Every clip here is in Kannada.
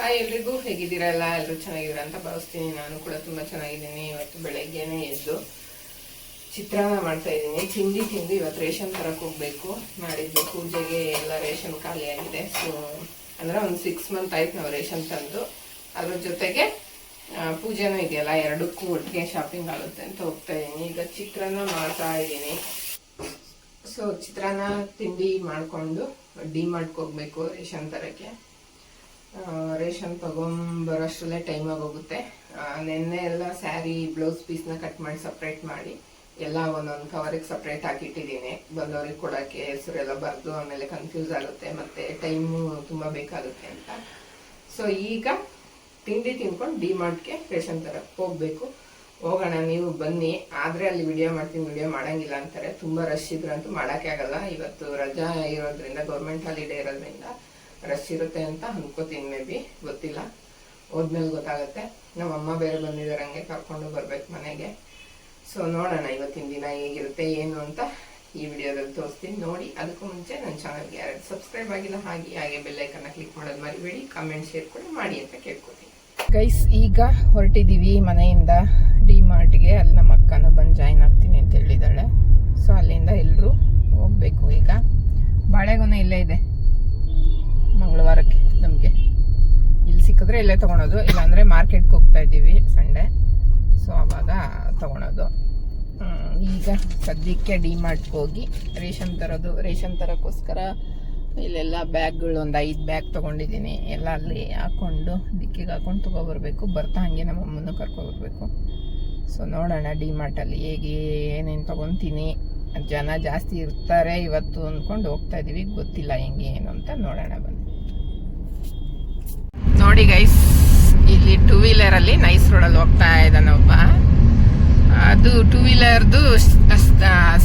ಹಾಯ್ ಎಲ್ರಿಗೂ ಹೇಗಿದ್ದೀರಲ್ಲ? ಎಲ್ಲರೂ ಚೆನ್ನಾಗಿದ್ದೀರಾ ಅಂತ ಭಾವಿಸ್ತೀನಿ. ನಾನು ಕೂಡ ತುಂಬ ಚೆನ್ನಾಗಿದ್ದೀನಿ. ಇವತ್ತು ಬೆಳಗ್ಗೆನೇ ಎದ್ದು ಚಿತ್ರಾನ್ನ ಮಾಡ್ತಾ ಇದ್ದೀನಿ. ತಿಂಡಿ ತಿಂದು ಇವತ್ತು ರೇಷನ್ ತರಕ್ಕೆ ಹೋಗ್ಬೇಕು. ಮಾಡಿದ್ದು ಪೂಜೆಗೆ ಎಲ್ಲ ರೇಷನ್ ಖಾಲಿಯಾಗಿದೆ ಸೊ ಅಂದರೆ ಒಂದು ಸಿಕ್ಸ್ ಮಂತ್ ಆಯ್ತು ನಾವು ರೇಷನ್ ತಂದು. ಅದ್ರ ಜೊತೆಗೆ ಪೂಜೆನೂ ಇದೆಯಲ್ಲ, ಎರಡಕ್ಕೂ ಒಟ್ಟಿಗೆ ಶಾಪಿಂಗ್ ಆಗುತ್ತೆ ಅಂತ ಹೋಗ್ತಾ ಇದ್ದೀನಿ. ಈಗ ಚಿತ್ರಾನ್ನ ಮಾಡ್ತಾ ಇದ್ದೀನಿ. ಸೊ ಚಿತ್ರಾನ್ನ ತಿಂಡಿ ಮಾಡಿಕೊಂಡು, ಡಿ ಮಾಡ್ಕೋಗ್ಬೇಕು ರೇಷನ್ ತರಕ್ಕೆ. ರೇಷನ್ ತಗೊಂಬರೋಷ್ಟರಲ್ಲೇ ಟೈಮ್ ಆಗೋಗುತ್ತೆ. ನಿನ್ನೆ ಎಲ್ಲ ಸ್ಯಾರಿ ಬ್ಲೌಸ್ ಪೀಸ್ನ ಕಟ್ ಮಾಡಿ ಸಪ್ರೇಟ್ ಮಾಡಿ, ಎಲ್ಲ ಒಂದೊಂದು ಕವರಿಗೆ ಸಪ್ರೇಟ್ ಹಾಕಿಟ್ಟಿದ್ದೀನಿ. ಬಂದವ್ರಿಗೆ ಕೊಡೋಕ್ಕೆ ಹೆಸರೆಲ್ಲ ಬರೆದು ಆಮೇಲೆ ಕನ್ಫ್ಯೂಸ್ ಆಗುತ್ತೆ, ಮತ್ತು ಟೈಮು ತುಂಬ ಬೇಕಾಗುತ್ತೆ ಅಂತ. ಸೊ ಈಗ ತಿಂಡಿ ತಿನ್ಕೊಂಡು ಡಿ ಮಾರ್ಟ್ಗೆ ರೇಷನ್ ತರಕ್ಕೆ ಹೋಗಬೇಕು. ಹೋಗೋಣ, ನೀವು ಬನ್ನಿ. ಆದರೆ ಅಲ್ಲಿ ವಿಡಿಯೋ ಮಾಡ್ತೀನಿ ವಿಡಿಯೋ ಮಾಡೋಂಗಿಲ್ಲ ಅಂತಾರೆ. ತುಂಬ ರಶ್ ಇದ್ರಂತೂ ಮಾಡೋಕ್ಕೆ ಆಗಲ್ಲ. ಇವತ್ತು ರಜಾ ಇರೋದ್ರಿಂದ ಗೌರ್ಮೆಂಟ್ ಹಾಲಿಡೇ ಇರೋದ್ರಿಂದ ರಶ್ ಇರುತ್ತೆ ಅಂತ ಅನ್ಕೋತೀನಿ ಮೇ ಬಿ, ಗೊತ್ತಿಲ್ಲ. ಹೋದ್ಮೇಲೆ ಗೊತ್ತಾಗುತ್ತೆ. ನಮ್ಮ ಅಮ್ಮ ಬೇರೆ ಬಂದಿದ್ದಾರೆ ಹಂಗೆ ಕರ್ಕೊಂಡು ಬರ್ಬೇಕು ಮನೆಗೆ. ಸೊ ನೋಡೋಣ ಇವತ್ತಿನ ದಿನ ಹೇಗಿರುತ್ತೆ, ಏನು ಅಂತ ಈ ವಿಡಿಯೋದಲ್ಲಿ ತೋರಿಸ್ತೀನಿ. ನೋಡಿ, ಅದಕ್ಕೂ ಮುಂಚೆ ನನ್ನ ಚಾನಲ್ಗೆ ಯಾರು ಸಬ್ಸ್ಕ್ರೈಬ್ ಆಗಿಲ್ಲ, ಹಾಗೆ ಹಾಗೆ ಬೆಲ್ಲೈಕನ್ನ ಕ್ಲಿಕ್ ಮಾಡೋದು ಮರಿಬೇಡಿ. ಕಮೆಂಟ್, ಶೇರ್ ಕೂಡ ಮಾಡಿ ಅಂತ ಕೇಳ್ಕೊತೀನಿ. ಗೈಸ್ ಈಗ ಹೊರಟಿದ್ದೀವಿ ಮನೆಯಿಂದ ಡಿ ಮಾರ್ಟ್ಗೆ. ಅಲ್ಲಿ ನಮ್ಮ ಅಕ್ಕನೂ ಬಂದು ಜಾಯ್ನ್ ಆಗ್ತೀನಿ ಅಂತ ಹೇಳಿದ್ದಾಳೆ. ಸೊ ಅಲ್ಲಿಂದ ಎಲ್ಲರೂ ಹೋಗ್ಬೇಕು ಈಗ. ಬಾಳೆಗೊನೆ ಇಲ್ಲೇ ಇದೆ. ಮಂಗಳವಾರಕ್ಕೆ ನಮಗೆ. ಇಲ್ಲಿ ಸಿಕ್ಕಿದ್ರೆ ಇಲ್ಲೇ ತೊಗೊಳೋದು, ಇಲ್ಲಾಂದರೆ ಮಾರ್ಕೆಟ್ಗೆ ಹೋಗ್ತಾ ಇದ್ದೀವಿ ಸಂಡೇ. ಸೊ ಆವಾಗ ತೊಗೊಳೋದು. ಈಗ ಸದ್ಯಕ್ಕೆ ಡಿ ಮಾರ್ಟ್ಗೆ ಹೋಗಿ ರೇಷನ್ ತರೋದು. ರೇಷನ್ ತರೋಕ್ಕೋಸ್ಕರ ಇಲ್ಲೆಲ್ಲ ಬ್ಯಾಗ್ಗಳು, ಒಂದು ಐದು ಬ್ಯಾಗ್ ತೊಗೊಂಡಿದ್ದೀನಿ. ಎಲ್ಲ ಅಲ್ಲಿ ಹಾಕ್ಕೊಂಡು ದಿಕ್ಕಿಗೆ ಹಾಕೊಂಡು ತೊಗೊಬರ್ಬೇಕು. ಬರ್ತಾ ಹಾಗೆ ನಮ್ಮ ಅಮ್ಮನ್ನು ಕರ್ಕೊಬರ್ಬೇಕು. ಸೊ ನೋಡೋಣ ಡಿ ಮಾರ್ಟಲ್ಲಿ ಹೇಗೆ, ಏನೇನು ತೊಗೊತೀನಿ. ಜನ ಜಾಸ್ತಿ ಇರ್ತಾರೆ ಇವತ್ತು ಅಂದ್ಕೊಂಡು ಹೋಗ್ತಾ ಇದ್ದೀವಿ ಗೊತ್ತಿಲ್ಲ ಹೆಂಗೆ ಏನು ಅಂತ ನೋಡೋಣ ಬನ್ನಿ. ನೋಡಿ ಗೈಸ್ ಇಲ್ಲಿ ಟೂ ವೀಲರಲ್ಲಿ ನೈಸ್ ರೋಡಲ್ಲಿ ಹೋಗ್ತಾ ಇದ್ದಾನೆ ಅದು ಟೂ ವೀಲರ್ದು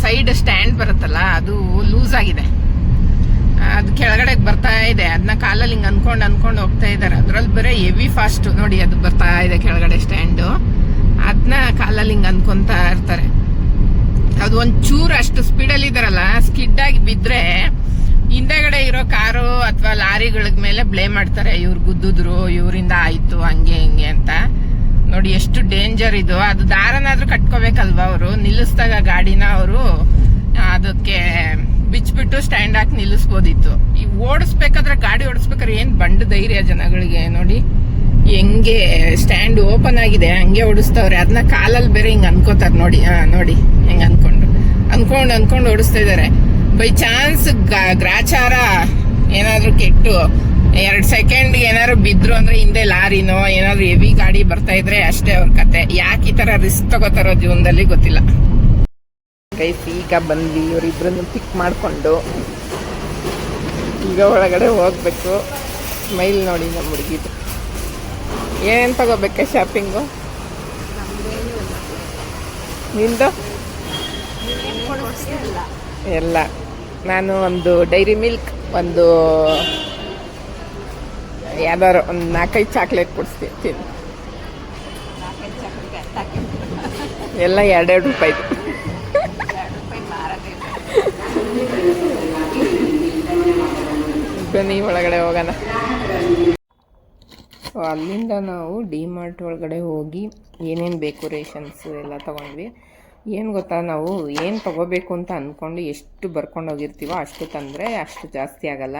ಸೈಡ್ ಸ್ಟ್ಯಾಂಡ್ ಬರುತ್ತಲ್ಲ, ಅದು ಲೂಸ್ ಆಗಿದೆ. ಅದು ಕೆಳಗಡೆ ಬರ್ತಾ ಇದೆ. ಅದನ್ನ ಕಾಲಲ್ಲಿ ಹಿಂಗೆ ಅನ್ಕೊಂಡು ಅನ್ಕೊಂಡು ಹೋಗ್ತಾ ಇದ್ದಾರೆ. ಅದ್ರಲ್ಲಿ ಬರೀ ಹೆವಿ ಫಾಸ್ಟ್ ನೋಡಿ ಅದು ಬರ್ತಾ ಇದೆ ಕೆಳಗಡೆ ಸ್ಟ್ಯಾಂಡು ಅದನ್ನ ಕಾಲಲ್ಲಿ ಹಿಂಗೆ ಅನ್ಕೊಂತ ಇರ್ತಾರೆ. ಅದು ಒಂಚೂರು ಅಷ್ಟು ಸ್ಪೀಡಲ್ಲಿ ಇದಾರಲ್ಲ ಸ್ಕಿಡ್ ಆಗಿ ಬಿದ್ರೆ ಹಿಂದೆಗಡೆ ಇರೋ ಕಾರು ಅಥವಾ ಲಾರಿಗಳ ಮೇಲೆ ಬ್ಲೇಮ್ ಮಾಡ್ತಾರೆ. ಇವ್ರು ಗುದ್ದಿದ್ರು, ಇವರಿಂದ ಆಯ್ತು, ಹಂಗೆ, ಹಿಂಗೆ ಅಂತ. ನೋಡಿ, ಎಷ್ಟು ಡೇಂಜರ್ ಇದು. ಅದು ದಾರನಾದ್ರೂ ಕಟ್ಕೋಬೇಕಲ್ವಾ ಅವರು? ನಿಲ್ಲಿಸ್ದಾಗ ಗಾಡಿನ ಅವರು ಅದಕ್ಕೆ ಬಿಚ್ಚಿಬಿಟ್ಟು ಸ್ಟ್ಯಾಂಡ್ ಹಾಕಿ ನಿಲ್ಲಿಸ್ಬೋದಿತ್ತು. ಈ ಓಡಿಸ್ಬೇಕಾದ್ರೆ ಗಾಡಿ ಓಡಿಸ್ಬೇಕಾದ್ರೆ ಏನ್ ಬಂಡ ಧೈರ್ಯ ಜನಗಳಿಗೆ, ನೋಡಿ. ಹೆಂಗೆ ಸ್ಟ್ಯಾಂಡ್ ಓಪನ್ ಆಗಿದೆ, ಹಂಗೆ ಓಡಿಸ್ತವ್ರೆ. ಅದನ್ನ ಕಾಲಲ್ಲಿ ಬೇರೆ ಹಿಂಗೆ ಅನ್ಕೋತಾರೆ, ನೋಡಿ ಹಾ ನೋಡಿ, ಹೆಂಗೆ ಅನ್ಕೊಂಡು. ಅನ್ಕೊಂಡು ಅನ್ಕೊಂಡು ಓಡಿಸ್ತಾ ಇದಾರೆ. ಬೈ ಚಾನ್ಸ್ ಗ್ರಾಚಾರ ಏನಾದ್ರೂ ಕೆಟ್ಟು ಎರಡು ಸೆಕೆಂಡ್ ಏನಾದ್ರು ಬಿದ್ರು ಅಂದ್ರೆ ಹಿಂದೆ ಲಾರಿನೋ ಏನಾದ್ರು ಹೆವಿ ಗಾಡಿ ಬರ್ತಾ ಇದ್ರೆ ಅಷ್ಟೇ ಅವ್ರ ಕತೆ. ಯಾಕೆ ಈ ತರ ರಿಸ್ಕ್ ತಗೋತಾರೋ ಜೀವನದಲ್ಲಿ ಗೊತ್ತಿಲ್ಲ. ಕೈ ಈಗ ಬಂದ್ವಿ ಇವರಿಬ್ರನ್ನು ಪಿಕ್ ಮಾಡಿಕೊಂಡು ಈಗ ಒಳಗಡೆ ಹೋಗ್ಬೇಕು. ಸ್ಮೈಲ್ ನೋಡಿ ನಮ್ಮ ಹುಡುಗಿದು. ಏನೇನು ತಗೋಬೇಕ ಶಾಪಿಂಗು ನಿಂದು? ಎಲ್ಲ. ನಾನು ಒಂದು ಡೈರಿ ಮಿಲ್ಕ್ ಒಂದು ಯಾವ್ದಾರು ಒಂದು ನಾಲ್ಕೈದು ಚಾಕ್ಲೇಟ್ ಕೊಡಿಸ್ತೀನಿ ಎಲ್ಲ ಎರಡೆರಡು ರೂಪಾಯಿ. ಬನ್ನಿ ಒಳಗಡೆ ಹೋಗೋಣ. ಸೊ ಅಲ್ಲಿಂದ ನಾವು ಡಿ ಮಾರ್ಟ್ ಒಳಗಡೆ ಹೋಗಿ ಏನೇನು ಬೇಕು ರೇಷನ್ಸ್ ಎಲ್ಲ ತೊಗೊಂಡ್ವಿ. ಏನು ಗೊತ್ತಾ ನಾವು ಏನು ತೊಗೋಬೇಕು ಅಂತ ಅಂದ್ಕೊಂಡು ಎಷ್ಟು ಬರ್ಕೊಂಡು ಹೋಗಿರ್ತೀವೋ ಅಷ್ಟು ತಂದರೆ ಅಷ್ಟು ಜಾಸ್ತಿ ಆಗಲ್ಲ.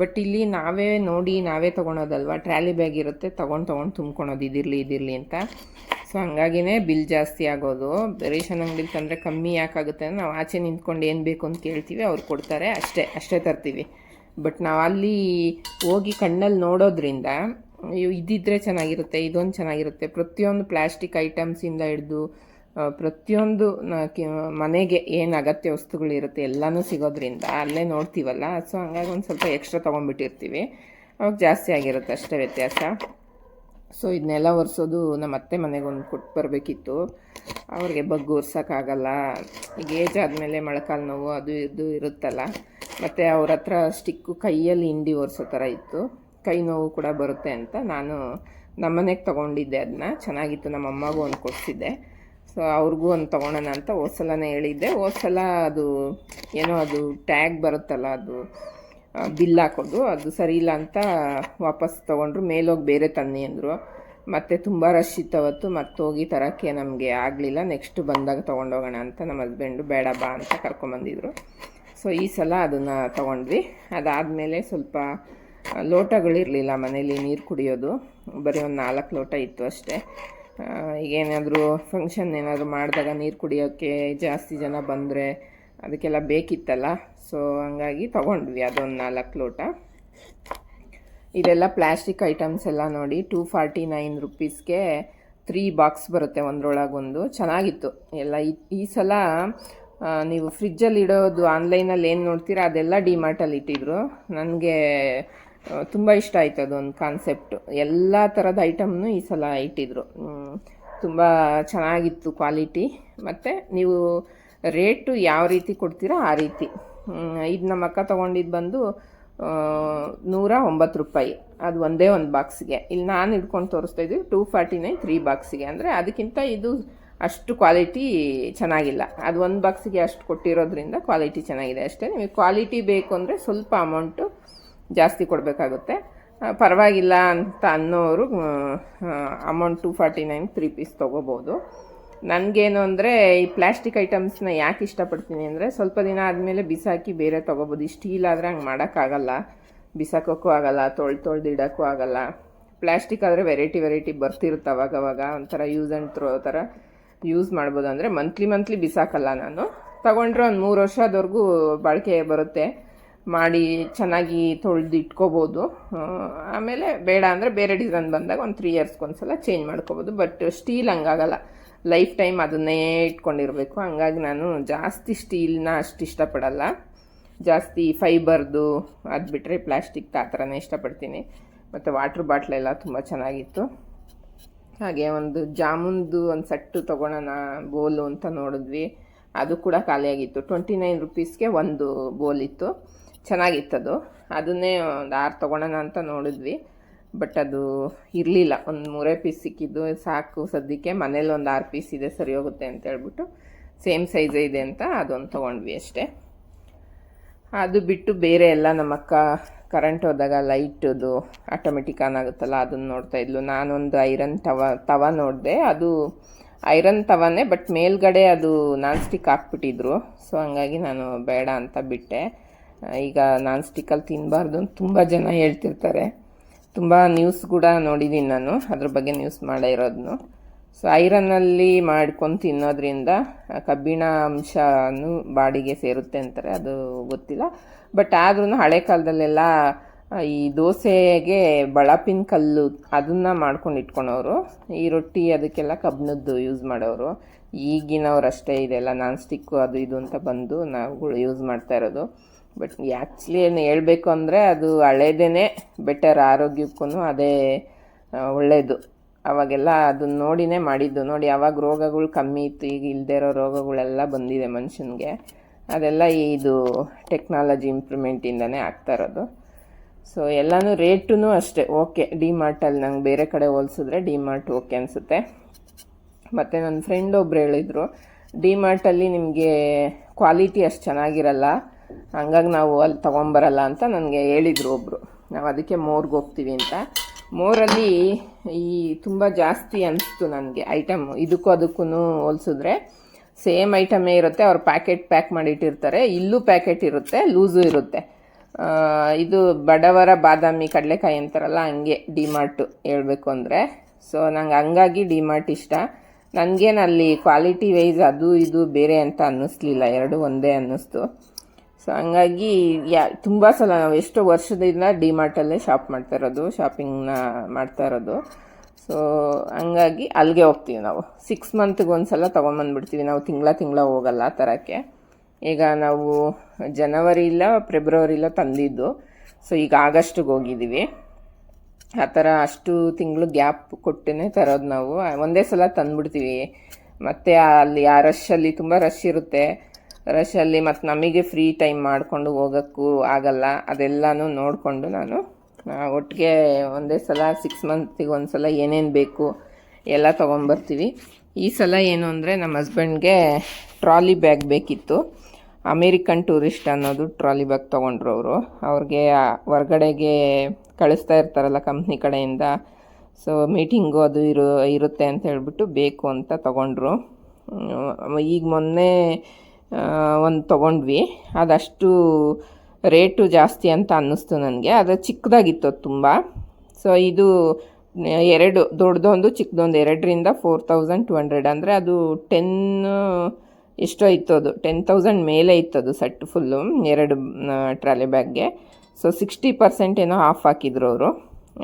ಬಟ್ ಇಲ್ಲಿ ನಾವೇ ನೋಡಿ ನಾವೇ ತೊಗೊಳೋದಲ್ವ? ಟ್ರಾಲಿ ಬ್ಯಾಗ್ ಇರುತ್ತೆ, ತೊಗೊಂಡು ತೊಗೊಂಡು ತುಂಬ್ಕೊಳೋದು, ಇದಿರಲಿ ಇದಿರಲಿ ಅಂತ. ಸೊ ಹಂಗಾಗಿನೇ ಬಿಲ್ ಜಾಸ್ತಿ ಆಗೋದು. ರೇಷನ್ ಅಂಗಡಿಲಿ ತಂದರೆ ಕಮ್ಮಿ ಯಾಕಾಗುತ್ತೆ ಅಂದರೆ ನಾವು ಆಚೆ ನಿಂತ್ಕೊಂಡು ಏನು ಬೇಕು ಅಂತ ಕೇಳ್ತೀವಿ, ಅವ್ರು ಕೊಡ್ತಾರೆ, ಅಷ್ಟೇ ಅಷ್ಟೇ ತರ್ತೀವಿ. ಬಟ್ ನಾವು ಅಲ್ಲಿ ಹೋಗಿ ಕಣ್ಣಲ್ಲಿ ನೋಡೋದ್ರಿಂದ ಇದಿದ್ರೆ ಚೆನ್ನಾಗಿರುತ್ತೆ, ಇದೊಂದು ಚೆನ್ನಾಗಿರುತ್ತೆ. ಪ್ರತಿಯೊಂದು ಪ್ಲಾಸ್ಟಿಕ್ ಐಟಮ್ಸಿಂದ ಹಿಡಿದು ಪ್ರತಿಯೊಂದು ಮನೆಗೆ ಏನು ಅಗತ್ಯ ವಸ್ತುಗಳಿರುತ್ತೆ ಎಲ್ಲನೂ ಸಿಗೋದ್ರಿಂದ ಅಲ್ಲೇ ನೋಡ್ತೀವಲ್ಲ ಸೊ ಹಂಗಾಗಿ ಒಂದು ಸ್ವಲ್ಪ ಎಕ್ಸ್ಟ್ರಾ ತೊಗೊಂಡ್ಬಿಟ್ಟಿರ್ತೀವಿ. ಅವಾಗ ಜಾಸ್ತಿ ಆಗಿರುತ್ತೆ ಅಷ್ಟೇ ವ್ಯತ್ಯಾಸ. ಸೊ ಇದನ್ನೆಲ್ಲ ಒರೆಸೋದು ನಮ್ಮ ಅತ್ತೆ ಮನೆಗೆ ಒಂದು ಕೊಟ್ಟು ಬರಬೇಕಿತ್ತು. ಅವ್ರಿಗೆ ಬಗ್ಗು ಒರ್ಸೋಕ್ಕಾಗಲ್ಲ. ಈಗ ಏಜ್ ಆದಮೇಲೆ ಮೊಳಕಾಲು ನೋವು ಅದು ಇದು ಇರುತ್ತಲ್ಲ. ಮತ್ತು ಅವ್ರ ಹತ್ರ ಸ್ಟಿಕ್ಕು ಕೈಯಲ್ಲಿ ಹಿಂಡಿ ಒರೆಸೋ ಥರ ಇತ್ತು. ಕೈ ನೋವು ಕೂಡ ಬರುತ್ತೆ ಅಂತ ನಾನು ನಮ್ಮನೆಗೆ ತೊಗೊಂಡಿದ್ದೆ ಅದನ್ನ ಚೆನ್ನಾಗಿತ್ತು ನಮ್ಮ ಅಮ್ಮಗೂ ಒಂದು ಕೊಡಿಸಿದ್ದೆ. ಸೊ ಅವ್ರಿಗೂ ಒಂದು ತೊಗೊಳೋಣ ಅಂತ ಹೊಸಲನೇ ಹೇಳಿದ್ದೆ. ಹೋದ್ಸಲ ಅದು ಏನೋ ಅದು ಟ್ಯಾಗ್ ಬರುತ್ತಲ್ಲ, ಅದು ಬಿಲ್ ಹಾಕೋದು. ಅದು ಸರಿ ಇಲ್ಲ ಅಂತ ವಾಪಸ್ ತೊಗೊಂಡ್ರು. ಮೇಲೋಗಿ ಬೇರೆ ತನ್ನಿ ಅಂದರು. ಮತ್ತು ತುಂಬ ರಶ್ ಇತ್ತು ಮತ್ತೆ ಹೋಗಿ ತರೋಕ್ಕೆ ನಮಗೆ ಆಗಲಿಲ್ಲ. ನೆಕ್ಸ್ಟ್ ಬಂದಾಗ ತೊಗೊಂಡೋಗೋಣ ಅಂತ ನಮ್ಮ ಹಸ್ಬೆಂಡು ಬೇಡ, ಬಾ ಅಂತ ಕರ್ಕೊಂಬಂದಿದ್ರು. ಸೊ ಈ ಸಲ ಅದನ್ನು ತೊಗೊಂಡ್ವಿ. ಅದಾದಮೇಲೆ ಸ್ವಲ್ಪ ಲೋಟಗಳಿರಲಿಲ್ಲ ಮನೇಲಿ ನೀರು ಕುಡಿಯೋದು. ಬರೀ ಒಂದು ನಾಲ್ಕು ಲೋಟ ಇತ್ತು ಅಷ್ಟೇ. ಈಗೇನಾದರೂ ಫಂಕ್ಷನ್ ಏನಾದರೂ ಮಾಡಿದಾಗ ನೀರು ಕುಡಿಯೋಕ್ಕೆ ಜಾಸ್ತಿ ಜನ ಬಂದರೆ ಅದಕ್ಕೆಲ್ಲ ಬೇಕಿತ್ತಲ್ಲ? ಸೊ ಹಂಗಾಗಿ ತೊಗೊಂಡ್ವಿ ಅದೊಂದು ನಾಲ್ಕು ಲೋಟ. ಇದೆಲ್ಲ ಪ್ಲಾಸ್ಟಿಕ್ ಐಟಮ್ಸ್ ಎಲ್ಲ ನೋಡಿ ಟೂ ಫಾರ್ಟಿ ನೈನ್ ರುಪೀಸ್ಗೆ ತ್ರೀ ಬಾಕ್ಸ್ ಬರುತ್ತೆ ಒಂದರೊಳಗೊಂದು. ಚೆನ್ನಾಗಿತ್ತು. ಎಲ್ಲ ಈ ಸಲ ನೀವು ಫ್ರಿಜ್ಜಲ್ಲಿ ಇಡೋದು ಆನ್ಲೈನಲ್ಲಿ ಏನು ನೋಡ್ತೀರಾ ಅದೆಲ್ಲ ಡಿಮಾರ್ಟಲ್ಲಿ ಇಟ್ಟಿದ್ರು. ನನಗೆ ತುಂಬ ಇಷ್ಟ ಆಯಿತು ಅದೊಂದು ಕಾನ್ಸೆಪ್ಟು ಎಲ್ಲ ಥರದ ಐಟಮ್ನು ಈ ಸಲ ಇಟ್ಟಿದ್ರು. ತುಂಬ ಚೆನ್ನಾಗಿತ್ತು ಕ್ವಾಲಿಟಿ ಮತ್ತು ನೀವು ರೇಟು ಯಾವ ರೀತಿ ಕೊಡ್ತೀರಾ ಆ ರೀತಿ. ಇದು ನಮ್ಮ ಅಕ್ಕ ತೊಗೊಂಡಿದ್ದು ಬಂದು ನೂರ ಒಂಬತ್ತು ರೂಪಾಯಿ. ಅದು ಒಂದೇ ಒಂದು ಬಾಕ್ಸ್ಗೆ ಇಲ್ಲಿ ನಾನು ಹಿಡ್ಕೊಂಡು ತೋರಿಸ್ತಾ ಇದ್ದೀವಿ ಟೂ ಫಾರ್ಟಿ ನೈನ್ ತ್ರೀ ಬಾಕ್ಸಿಗೆ ಅಂದರೆ ಅದಕ್ಕಿಂತ ಇದು ಅಷ್ಟು ಕ್ವಾಲಿಟಿ ಚೆನ್ನಾಗಿಲ್ಲ. ಅದು ಒಂದು ಬಾಕ್ಸಿಗೆ ಅಷ್ಟು ಕೊಟ್ಟಿರೋದ್ರಿಂದ ಕ್ವಾಲಿಟಿ ಚೆನ್ನಾಗಿದೆ. ಅಷ್ಟೇ, ನಿಮಗೆ ಕ್ವಾಲಿಟಿ ಬೇಕು ಅಂದರೆ ಸ್ವಲ್ಪ ಅಮೌಂಟು ಜಾಸ್ತಿ ಕೊಡಬೇಕಾಗುತ್ತೆ. ಪರವಾಗಿಲ್ಲ ಅಂತ ಅನ್ನೋರು amount two forty nine three piece ತೊಗೋಬೋದು. ನನಗೇನು ಅಂದರೆ ಈ ಪ್ಲಾಸ್ಟಿಕ್ ಐಟಮ್ಸ್ನ ಯಾಕೆ ಇಷ್ಟಪಡ್ತೀನಿ ಅಂದರೆ ಸ್ವಲ್ಪ ದಿನ ಆದಮೇಲೆ ಬಿಸಾಕಿ ಬೇರೆ ತೊಗೋಬೋದು. ಈ ಸ್ಟೀಲ್ ಆದರೆ ಹಂಗೆ ಮಾಡೋಕ್ಕಾಗಲ್ಲ. ಬಿಸಾಕೋಕ್ಕೂ ಆಗಲ್ಲ, ತೊಳ್ದು ತೊಳ್ದು ಇಡೋಕ್ಕೂ ಆಗಲ್ಲ. ಪ್ಲಾಸ್ಟಿಕ್ ಆದರೆ ವೆರೈಟಿ ವೆರೈಟಿ ಬರ್ತಿರುತ್ತೆ ಅವಾಗವಾಗ ಒಂಥರ ಯೂಸ್ ಆ್ಯಂಡ್ ಥ್ರೋ ಥರ ಯೂಸ್ ಮಾಡ್ಬೋದು. ಅಂದರೆ ಮಂತ್ಲಿ ಮಂತ್ಲಿ ಬಿಸಾಕಲ್ಲ ನಾನು. ತಗೊಂಡ್ರೆ ಒಂದು ಮೂರು ವರ್ಷದವರೆಗೂ ಬಾಳಿಕೆ ಬರುತ್ತೆ. ಮಾಡಿ ಚೆನ್ನಾಗಿ ತೊಳೆದು ಇಟ್ಕೋಬೋದು. ಆಮೇಲೆ ಬೇಡ ಅಂದರೆ ಬೇರೆ ಡಿಸೈನ್ ಬಂದಾಗ ಒಂದು ತ್ರೀ ಸಲ ಚೇಂಜ್ ಮಾಡ್ಕೋಬೋದು. ಬಟ್ ಸ್ಟೀಲ್ ಹಂಗಾಗಲ್ಲ. ಲೈಫ್ ಟೈಮ್ ಅದನ್ನೇ ಇಟ್ಕೊಂಡಿರಬೇಕು. ಹಂಗಾಗಿ ನಾನು ಜಾಸ್ತಿ ಸ್ಟೀಲ್ನ ಅಷ್ಟು ಇಷ್ಟಪಡಲ್ಲ. ಜಾಸ್ತಿ ಫೈಬರ್ದು ಅದು ಬಿಟ್ಟರೆ ಪ್ಲಾಸ್ಟಿಕ್ ಆ ಥರನೇ ಇಷ್ಟಪಡ್ತೀನಿ. ಮತ್ತು ವಾಟ್ರ್ ಬಾಟ್ಲೆಲ್ಲ ತುಂಬ ಚೆನ್ನಾಗಿತ್ತು. ಹಾಗೆ ಒಂದು ಜಾಮೂನ್ದು ಒಂದು ಸಟ್ಟು ತೊಗೊಳೋಣ, ಬೋಲು ಅಂತ ನೋಡಿದ್ವಿ. ಅದು ಕೂಡ ಖಾಲಿಯಾಗಿತ್ತು. ಟ್ವೆಂಟಿ ನೈನ್ ರುಪೀಸ್ಗೆ ಒಂದು ಬೋಲ್ ಇತ್ತು. ಚೆನ್ನಾಗಿತ್ತದು. ಅದನ್ನೇ ಒಂದು ಆರು ತೊಗೊಳೋಣ ಅಂತ ನೋಡಿದ್ವಿ. ಬಟ್ ಅದು ಇರಲಿಲ್ಲ. ಒಂದು ಮೂರೇ ಪೀಸ್ ಸಿಕ್ಕಿದ್ದು. ಸಾಕು, ಸದ್ಯಕ್ಕೆ ಮನೇಲಿ ಒಂದು ಆರು ಪೀಸ್ ಇದೆ, ಸರಿ ಹೋಗುತ್ತೆ ಅಂತ ಹೇಳ್ಬಿಟ್ಟು ಸೇಮ್ ಸೈಜೇ ಇದೆ ಅಂತ ಅದೊಂದು ತೊಗೊಂಡ್ವಿ ಅಷ್ಟೇ. ಅದು ಬಿಟ್ಟು ಬೇರೆ ಎಲ್ಲ ನಮ್ಮ ಅಕ್ಕ ಕರೆಂಟ್ ಹೋದಾಗ ಲೈಟದು ಆಟೋಮೆಟಿಕ್ ಆನ್ ಆಗುತ್ತಲ್ಲ ಅದನ್ನು ನೋಡ್ತಾ ಇದ್ಲು. ನಾನೊಂದು ಐರನ್ ತವ ತವ ನೋಡಿದೆ. ಅದು ಐರನ್ ತವನೇ, ಬಟ್ ಮೇಲ್ಗಡೆ ಅದು ನಾನ್ ಸ್ಟಿಕ್ ಹಾಕ್ಬಿಟ್ಟಿದ್ರು. ಸೊ ಹಂಗಾಗಿ ನಾನು ಬೇಡ ಅಂತ ಬಿಟ್ಟೆ. ಈಗ ನಾನ್ ಸ್ಟಿಕ್ಕಲ್ಲಿ ತಿನ್ನಬಾರ್ದು ಅಂತ ತುಂಬ ಜನ ಹೇಳ್ತಿರ್ತಾರೆ. ತುಂಬ ನ್ಯೂಸ್ ಕೂಡ ನೋಡಿದ್ದೀನಿ ನಾನು, ಅದ್ರ ಬಗ್ಗೆ ನ್ಯೂಸ್ ಮಾಡೇ ಇರೋದನ್ನು ಸೊ ಐರನ್ನಲ್ಲಿ ಮಾಡ್ಕೊಂಡು ತಿನ್ನೋದ್ರಿಂದ ಕಬ್ಬಿಣ ಅಂಶನೂ ಬಾಡಿಗೆ ಸೇರುತ್ತೆ ಅಂತಾರೆ, ಅದು ಗೊತ್ತಿಲ್ಲ. ಬಟ್ ಆದ್ರೂ ಹಳೆ ಕಾಲದಲ್ಲೆಲ್ಲ ಈ ದೋಸೆಗೆ ಬಳಪಿನ ಕಲ್ಲು ಅದನ್ನು ಮಾಡ್ಕೊಂಡು ಇಟ್ಕೊಳೋರು. ಈ ರೊಟ್ಟಿ ಅದಕ್ಕೆಲ್ಲ ಕಬ್ಬಿಣದ್ದು ಯೂಸ್ ಮಾಡೋರು. ಈಗಿನವ್ರು ಅಷ್ಟೇ ಇದೆಲ್ಲ ನಾನ್ ಸ್ಟಿಕ್ಕು ಅದು ಇದು ಅಂತ ಬಂದು ನಾವುಗಳು ಯೂಸ್ ಮಾಡ್ತಾ ಇರೋದು. ಬಟ್ ಆ್ಯಕ್ಚುಲಿ ಏನು ಹೇಳಬೇಕು ಅಂದರೆ ಅದು ಹಳೇದೇ ಬೆಟರ್ ಆರೋಗ್ಯಕ್ಕೂ ಅದೇ ಒಳ್ಳೆಯದು ಅವಾಗೆಲ್ಲ ಅದನ್ನ ನೋಡಿನೇ ಮಾಡಿದ್ದು. ನೋಡಿ ಅವಾಗ ರೋಗಗಳು ಕಮ್ಮಿ ಇತ್ತು. ಈಗ ಇಲ್ಲದೇ ಇರೋ ರೋಗಗಳೆಲ್ಲ ಬಂದಿದೆ ಮನುಷ್ಯನಿಗೆ. ಅದೆಲ್ಲ ಇದು ಟೆಕ್ನಾಲಜಿ ಇಂಪ್ರೂವ್ಮೆಂಟಿಂದನೇ ಆಗ್ತಾ ಇರೋದು. ಸೊ ಎಲ್ಲನೂ ರೇಟೂ ಅಷ್ಟೇ. ಓಕೆ ಡಿ ಮಾರ್ಟಲ್ಲಿ ನಂಗೆ ಬೇರೆ ಕಡೆ ಹೋಲಿಸಿದ್ರೆ ಡಿ ಮಾರ್ಟ್ ಓಕೆ ಅನಿಸುತ್ತೆ. ಮತ್ತು ನನ್ನ ಫ್ರೆಂಡ್ ಒಬ್ರು ಹೇಳಿದರು ಡಿ ಮಾರ್ಟಲ್ಲಿ ನಿಮಗೆ ಕ್ವಾಲಿಟಿ ಅಷ್ಟು ಚೆನ್ನಾಗಿರಲ್ಲ. ಹಂಗಾಗಿ ನಾವು ಅಲ್ಲಿ ತೊಗೊಂಬರಲ್ಲ ಅಂತ ನನಗೆ ಹೇಳಿದರು ಒಬ್ಬರು ನಾವು ಅದಕ್ಕೆ ಮೋರ್ಗೆ ಹೋಗ್ತೀವಿ ಅಂತ. ಮೋರಲ್ಲಿ ಈ ತುಂಬ ಜಾಸ್ತಿ ಅನಿಸ್ತು ನನಗೆ ಐಟಮ್ ಇದಕ್ಕೂ ಅದಕ್ಕೂ ಹೋಲಿಸಿದ್ರೆ ಸೇಮ್ ಐಟಮೇ ಇರುತ್ತೆ, ಅವ್ರು ಪ್ಯಾಕೆಟ್ ಪ್ಯಾಕ್ ಮಾಡಿಟ್ಟಿರ್ತಾರೆ. ಇಲ್ಲೂ ಪ್ಯಾಕೆಟ್ ಇರುತ್ತೆ, ಲೂಸು ಇರುತ್ತೆ. ಇದು ಬಡವರ ಬಾದಾಮಿ ಕಡಲೆಕಾಯಿ ಅಂತಾರಲ್ಲ, ಹಂಗೆ ಡಿಮಾರ್ಟು ಹೇಳಬೇಕು ಅಂದರೆ. ಸೊ ನಂಗೆ ಹಂಗಾಗಿ ಡಿಮಾರ್ಟ್ ಇಷ್ಟ. ನನಗೇನು ಅಲ್ಲಿ ಕ್ವಾಲಿಟಿ ವೈಸ್ ಅದು ಇದು ಬೇರೆ ಅಂತ ಅನ್ನಿಸ್ಲಿಲ್ಲ, ಎರಡು ಒಂದೇ ಅನ್ನಿಸ್ತು. ಸೊ ಹಂಗಾಗಿ, ಯಾ, ತುಂಬ ಸಲ ನಾವು ಎಷ್ಟೋ ವರ್ಷದಿಂದ ಡಿ ಮಾರ್ಟಲ್ಲೇ ಶಾಪ್ ಮಾಡ್ತಾ ಇರೋದು ಶಾಪಿಂಗ್ನ ಮಾಡ್ತಾ ಇರೋದು. ಸೊ ಹಂಗಾಗಿ ಅಲ್ಲಿಗೆ ಹೋಗ್ತೀವಿ ನಾವು. ಸಿಕ್ಸ್ ಮಂತ್ಗೆ ಒಂದು ಸಲ ತೊಗೊಂಬಂದ್ಬಿಡ್ತೀವಿ. ನಾವು ತಿಂಗಳ ತಿಂಗಳ ಹೋಗಲ್ಲ ಆ ಥರಕ್ಕೆ ಈಗ ನಾವು ಜನವರಿ ಇಲ್ಲ ಫೆಬ್ರವರಿ ಇಲ್ಲ ತಂದಿದ್ದು. ಸೊ ಈಗ ಆಗಸ್ಟಿಗೆ ಹೋಗಿದ್ದೀವಿ. ಆ ಥರ ಅಷ್ಟು ತಿಂಗಳು ಗ್ಯಾಪ್ ಕೊಟ್ಟೇ ತರೋದು ನಾವು. ಒಂದೇ ಸಲ ತಂದ್ಬಿಡ್ತೀವಿ. ಮತ್ತು ಅಲ್ಲಿ ಆ ರಶಲ್ಲಿ ತುಂಬ ರಶ್ ಇರುತ್ತೆ. ರಶಲ್ಲಿ ಮತ್ತು ನಮಗೆ ಫ್ರೀ ಟೈಮ್ ಮಾಡಿಕೊಂಡು ಹೋಗೋಕ್ಕೂ ಆಗಲ್ಲ. ಅದೆಲ್ಲನೂ ನೋಡಿಕೊಂಡು ನಾನು ಒಟ್ಟಿಗೆ ಒಂದೇ ಸಲ ಸಿಕ್ಸ್ ಮಂತಿಗೆ ಒಂದು ಸಲ ಏನೇನು ಬೇಕು ಎಲ್ಲ ತೊಗೊಂಬರ್ತೀವಿ. ಈ ಸಲ ಏನು ಅಂದರೆ ನಮ್ಮ ಹಸ್ಬೆಂಡ್ಗೆ ಟ್ರಾಲಿ ಬ್ಯಾಗ್ ಬೇಕಿತ್ತು. ಅಮೇರಿಕನ್ ಟೂರಿಸ್ಟ್ ಅನ್ನೋದು ಟ್ರಾಲಿ ಬ್ಯಾಗ್ ತೊಗೊಂಡ್ರು ಅವರು. ಅವ್ರಿಗೆ ಹೊರ್ಗಡೆಗೆ ಕಳಿಸ್ತಾ ಇರ್ತಾರಲ್ಲ ಕಂಪ್ನಿ ಕಡೆಯಿಂದ ಸೊ ಮೀಟಿಂಗು ಅದು ಇರು, ಇರುತ್ತೆ ಅಂತ ಹೇಳ್ಬಿಟ್ಟು ಬೇಕು ಅಂತ ತೊಗೊಂಡ್ರು. ಈಗ ಮೊನ್ನೆ ಒಂದು ತೊಗೊಂಡ್ವಿ. ಅದಷ್ಟು ರೇಟು ಜಾಸ್ತಿ ಅಂತ ಅನ್ನಿಸ್ತು ನನಗೆ. ಅದು ಚಿಕ್ಕದಾಗಿತ್ತು ಅದು ತುಂಬ. ಸೊ ಇದು ಎರಡು ದೊಡ್ಡದೊಂದು ಚಿಕ್ಕದೊಂದು, ಎರಡರಿಂದ ಫೋರ್ ತೌಸಂಡ್ ಟು ಹಂಡ್ರೆಡ್ ಅಂದರೆ ಅದು ಟೆನ್ ಎಷ್ಟೋ ಇತ್ತು ಅದು. ಟೆನ್ ತೌಸಂಡ್ ಮೇಲೆ ಇತ್ತು ಅದು ಸೆಟ್ ಫುಲ್ಲು ಎರಡು ಟ್ರಾಲಿ ಬ್ಯಾಗ್ಗೆ. ಸೊ ಸಿಕ್ಸ್ಟಿ ಪರ್ಸೆಂಟ್ ಏನೋ ಆಫ್ ಹಾಕಿದ್ರು ಅವರು.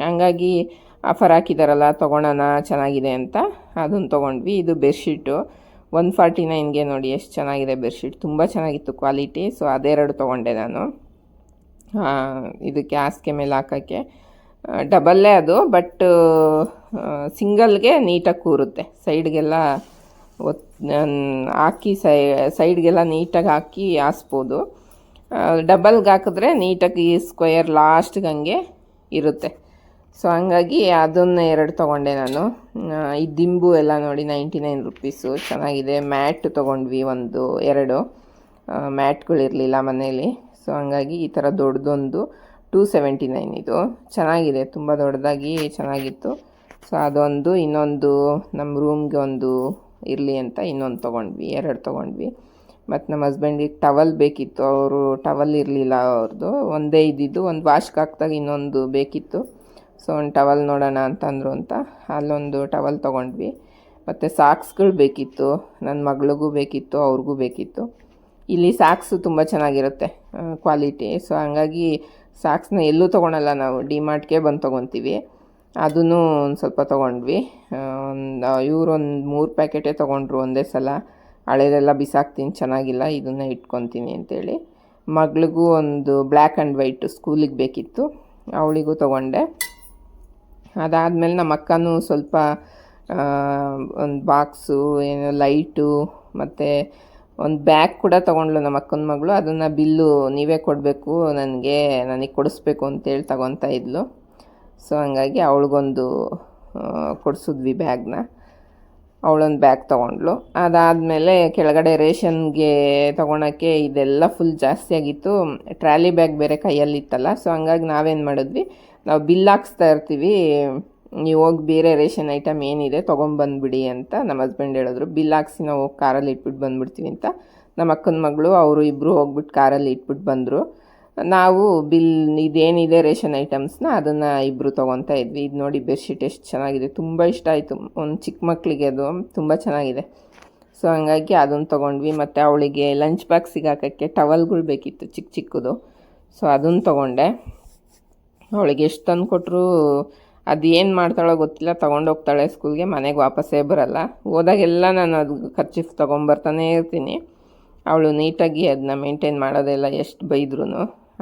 ಹಂಗಾಗಿ ಆಫರ್ ಹಾಕಿದಾರಲ್ಲ, ತೊಗೊಳೋಣ, ಚೆನ್ನಾಗಿದೆ ಅಂತ. ಅದನ್ನು ತೊಗೊಂಡ್ವಿ. ಇದು ಬೆಡ್ಶೀಟು ಒನ್ ಫಾರ್ಟಿ ನೈನ್ಗೆ ನೋಡಿ ಎಷ್ಟು ಚೆನ್ನಾಗಿದೆ ಬೆಡ್ಶೀಟ್. ತುಂಬ ಚೆನ್ನಾಗಿತ್ತು ಕ್ವಾಲಿಟಿ, ಸೊ ಅದೆರಡು ತೊಗೊಂಡೆ ನಾನು. ಇದಕ್ಕೆ ಹಾಸಿಗೆ ಮೇಲೆ ಹಾಕೋಕ್ಕೆ. ಡಬಲ್ಲೇ ಅದು, ಬಟ್ ಸಿಂಗಲ್ಗೆ ನೀಟಾಗಿ ಕೂರುತ್ತೆ. ಸೈಡ್ಗೆಲ್ಲ ಒತ್ ಹಾಕಿ ಸೈ, ಸೈಡ್ಗೆಲ್ಲ ನೀಟಾಗಿ ಹಾಕಿ ಹಾಸ್ಬೋದು. ಡಬಲ್ಗೆ ಹಾಕಿದ್ರೆ ನೀಟಾಗಿ ಸ್ಕ್ವಯರ್ ಲಾಸ್ಟ್ಗೆ ಹಂಗೆ ಇರುತ್ತೆ. ಸೊ ಹಂಗಾಗಿ ಅದನ್ನು ಎರಡು ತೊಗೊಂಡೆ ನಾನು. ಈ ದಿಂಬು ಎಲ್ಲ ನೋಡಿ ನೈಂಟಿ ನೈನ್ ರುಪೀಸು. ಚೆನ್ನಾಗಿದೆ. ಮ್ಯಾಟ್ ತೊಗೊಂಡ್ವಿ ಒಂದು, ಎರಡು. ಮ್ಯಾಟ್ಗಳಿರಲಿಲ್ಲ ಮನೇಲಿ. ಸೊ ಹಂಗಾಗಿ ಈ ಥರ ದೊಡ್ಡದೊಂದು ಟೂ ಸೆವೆಂಟಿ ನೈನ್ ಇದು. ಚೆನ್ನಾಗಿದೆ. ತುಂಬ ದೊಡ್ಡದಾಗಿ ಚೆನ್ನಾಗಿತ್ತು. ಸೊ ಅದೊಂದು, ಇನ್ನೊಂದು ನಮ್ಮ ರೂಮ್ಗೆ ಒಂದು ಇರಲಿ ಅಂತ ಇನ್ನೊಂದು ತೊಗೊಂಡ್ವಿ. ಎರಡು ತೊಗೊಂಡ್ವಿ. ಮತ್ತು ನಮ್ಮ ಹಸ್ಬೆಂಡಿಗೆ ಟವಲ್ ಬೇಕಿತ್ತು. ಅವರು ಟವಲ್ ಇರಲಿಲ್ಲ ಅವ್ರದ್ದು ಒಂದೇ ಇದ್ದಿದ್ದು. ಒಂದು ವಾಶ್ಗೆ ಹಾಕ್ದಾಗ ಇನ್ನೊಂದು ಬೇಕಿತ್ತು. ಸೊ ಒಂದು ಟವಲ್ ನೋಡೋಣ ಅಂತಂದ್ರು ಅಂತ. ಅಲ್ಲೊಂದು ಟವಲ್ ತೊಗೊಂಡ್ವಿ. ಮತ್ತು ಸಾಕ್ಸ್ಗಳು ಬೇಕಿತ್ತು. ನನ್ನ ಮಗಳಿಗೂ ಬೇಕಿತ್ತು, ಅವ್ರಿಗೂ ಬೇಕಿತ್ತು. ಇಲ್ಲಿ ಸಾಕ್ಸು ತುಂಬ ಚೆನ್ನಾಗಿರುತ್ತೆ ಕ್ವಾಲಿಟಿ ಸೊ ಹಂಗಾಗಿ ಸಾಕ್ಸ್ನ ಎಲ್ಲೂ ತೊಗೊಳಲ್ಲ ನಾವು. ಡಿಮಾರ್ಟ್ಗೆ ಬಂದು ತೊಗೊತೀವಿ. ಅದನ್ನು ಒಂದು ಸ್ವಲ್ಪ ತೊಗೊಂಡ್ವಿ. ಒಂದು ಇವ್ರು ಒಂದು ಮೂರು ಪ್ಯಾಕೆಟೇ ತೊಗೊಂಡ್ರು ಒಂದೇ ಸಲ. ಹಳೆದೆಲ್ಲ ಬಿಸಾಕ್ತೀನಿ, ಚೆನ್ನಾಗಿಲ್ಲ, ಇದನ್ನು ಇಟ್ಕೊತೀನಿ ಅಂತೇಳಿ. ಮಗಳಿಗೂ ಒಂದು ಬ್ಲ್ಯಾಕ್ ಆ್ಯಂಡ್ ವೈಟ್ ಸ್ಕೂಲಿಗೆ ಬೇಕಿತ್ತು. ಅವಳಿಗೂ ತೊಗೊಂಡೆ. ಅದಾದಮೇಲೆ ನಮ್ಮ ಅಕ್ಕನೂ ಸ್ವಲ್ಪ ಒಂದು ಬಾಕ್ಸು, ಏನು, ಲೈಟು, ಮತ್ತು ಒಂದು ಬ್ಯಾಗ್ ಕೂಡ ತೊಗೊಂಡ್ಲು ನಮ್ಮ ಅಕ್ಕನ ಮಗಳು. ಅದನ್ನು ಬಿಲ್ಲು ನೀವೇ ಕೊಡಬೇಕು, ನನಗೆ ನನಗೆ ಕೊಡಿಸ್ಬೇಕು ಅಂತೇಳಿ ತಗೊತಾ ಇದ್ಲು. ಸೊ, ಹಂಗಾಗಿ ಅವಳಿಗೊಂದು ಕೊಡಿಸಿದ್ವಿ ಬ್ಯಾಗ್ನ. ಅವಳೊಂದು ಬ್ಯಾಗ್ ತೊಗೊಂಡ್ಲು. ಅದಾದಮೇಲೆ ಕೆಳಗಡೆ ರೇಷನ್ಗೆ ತೊಗೊಳಕ್ಕೆ ಇದೆಲ್ಲ ಫುಲ್ ಜಾಸ್ತಿ ಆಗಿತ್ತು ಟ್ರಾಲಿ ಬ್ಯಾಗ್ ಬೇರೆ ಕೈಯಲ್ಲಿತ್ತಲ್ಲ, ಸೊ ಹಂಗಾಗಿ ನಾವೇನು ಮಾಡಿದ್ವಿ ನಾವು ಬಿಲ್ ಹಾಕ್ಸ್ತಾ ಇರ್ತೀವಿ. ನೀವು ಹೋಗಿ ಬೇರೆ ರೇಷನ್ ಐಟಮ್ ಏನಿದೆ ತೊಗೊಂಬಂದ್ಬಿಡಿ ಅಂತ ನಮ್ಮ ಹಸ್ಬೆಂಡ್ ಹೇಳಿದ್ರು. ಬಿಲ್ ಹಾಕ್ಸಿ ನಾವು ಹೋಗಿ ಕಾರಲ್ಲಿ ಇಟ್ಬಿಟ್ಟು ಬಂದ್ಬಿಡ್ತೀವಿ ಅಂತ. ನಮ್ಮ ಅಕ್ಕನ ಮಗಳು, ಅವರು ಇಬ್ಬರು ಹೋಗ್ಬಿಟ್ಟು ಕಾರಲ್ಲಿ ಇಟ್ಬಿಟ್ಟು ಬಂದರು. ನಾವು ಬಿಲ್ ಇದೇನಿದೆ ರೇಷನ್ ಐಟಮ್ಸ್ನ ಅದನ್ನು ಇಬ್ಬರು ತೊಗೊತಾ ಇದ್ವಿ. ಇದು ನೋಡಿ ಬೆಡ್ಶೀಟ್ ಎಷ್ಟು ಚೆನ್ನಾಗಿದೆ. ತುಂಬ ಇಷ್ಟ ಆಯಿತು. ಒಂದು ಚಿಕ್ಕ ಮಕ್ಕಳಿಗೆ ಅದು ತುಂಬ ಚೆನ್ನಾಗಿದೆ. ಸೊ ಹಂಗಾಗಿ ಅದನ್ನು ತೊಗೊಂಡ್ವಿ. ಮತ್ತು ಅವಳಿಗೆ ಲಂಚ್ ಬಾಕ್ಸಿಗೆ ಹಾಕೋಕ್ಕೆ ಟವಲ್ಗಳು ಬೇಕಿತ್ತು ಚಿಕ್ಕ ಚಿಕ್ಕದು. ಸೊ ಅದನ್ನು ತೊಗೊಂಡೆ. ಅವಳಿಗೆ ಎಷ್ಟು ತಂದು ಕೊಟ್ಟರು ಅದು ಏನು ಮಾಡ್ತಾಳೋ ಗೊತ್ತಿಲ್ಲ ತೊಗೊಂಡೋಗ್ತಾಳೆ ಸ್ಕೂಲ್ಗೆ, ಮನೆಗೆ ವಾಪಸ್ಸೇ ಬರಲ್ಲ. ಹೋದಾಗೆಲ್ಲ ನಾನು ಅದು ಖರ್ಚಿಫ್ ತೊಗೊಂಬರ್ತಾನೆ ಇರ್ತೀನಿ. ಅವಳು ನೀಟಾಗಿ ಅದನ್ನ ಮೇಂಟೈನ್ ಮಾಡೋದೆಲ್ಲ ಎಷ್ಟು ಬೈದ್ರು